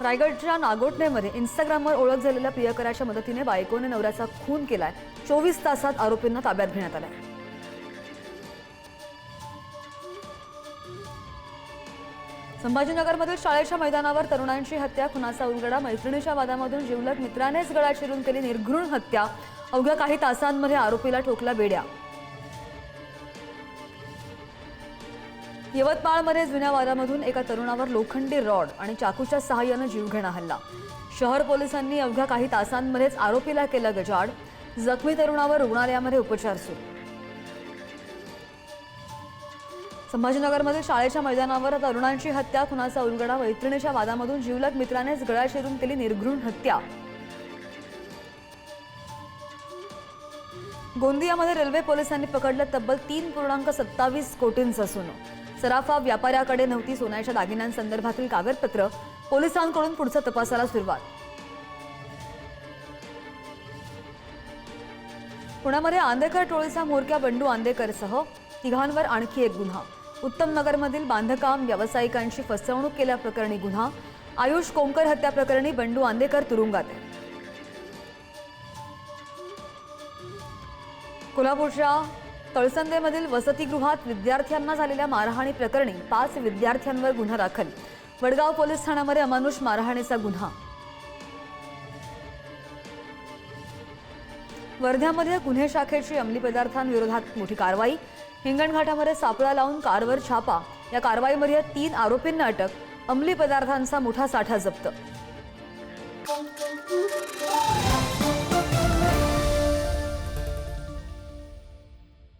रायगडच्या नागोठणेमध्ये इंस्टाग्रामवर ओळख झालेल्या प्रियकराच्या मदतीने बायकोने नवऱ्याचा खून केलाय. चोवीस तासात आरोपींना ताब्यात घेण्यात आलाय. संभाजीनगरमधील शाळेच्या मैदानावर तरुणांची हत्या खुनाचा उलगडा मैत्रिणीच्या वादामधून जिवलग मित्रानेच गळा चिरून केली निर्घृण हत्या. अवघ्या काही तासांमध्ये आरोपीला ठोकला बेड्या. यवतमाळमध्ये जुन्या वादामधून एका तरुणावर लोखंडी रॉड आणि चाकूच्या सहाय्यानं जीवघेणा हल्ला. शहर पोलिसांनी अवघ्या काही तासांमध्येच आरोपीला केलं गजाड जखमी तरुणावर रुग्णालयामध्ये उपचार सुरू. संभाजीनगरमध्ये शाळेच्या मैदानावर तरुणांची हत्या खुनाचा उलगडा मैत्रिणीच्या वादामधून जीवलग मित्रानेच गळा शिरून केली निर्घृण हत्या. गोंदियामध्ये रेल्वे पोलिसांनी पकडलं तब्बल तीन पूर्णांक सत्तावीस कोटींचं सोनं. सराफा व्यापाऱ्याकडे नव्हती सोन्याच्या दागिन्यांसंदर्भातील कागदपत्र पोलिसांकडून पुढच्या तपासाला सुरुवात. पुण्यामध्ये आंदेकर टोळीचा म्होरक्या बंडू आंदेकरसह तिघांवर आणखी एक गुन्हा. उत्तम नगरमधील बांधकाम व्यावसायिकांची फसवणूक केल्याप्रकरणी गुन्हा. आयुष कोमकर हत्या प्रकरणी बंडू आंदेकर तुरुंगात आहे. कोल्हापूरच्या तळसंदेमधील वसतिगृहात विद्यार्थ्यांना झालेल्या मारहाणी प्रकरणी पाच विद्यार्थ्यांवर गुन्हा दाखल. वडगाव पोलीस ठाण्यामध्ये अमानुष मारहाणीचा गुन्हा. वर्ध्यामध्ये गुन्हे शाखेची अंमली पदार्थांविरोधात मोठी कारवाई. हिंगणघाटामध्ये सापळा लावून कारवर छापा. या कारवाईमध्ये तीन आरोपींना अटक. अंमली पदार्थांचा मोठा साठा जप्त.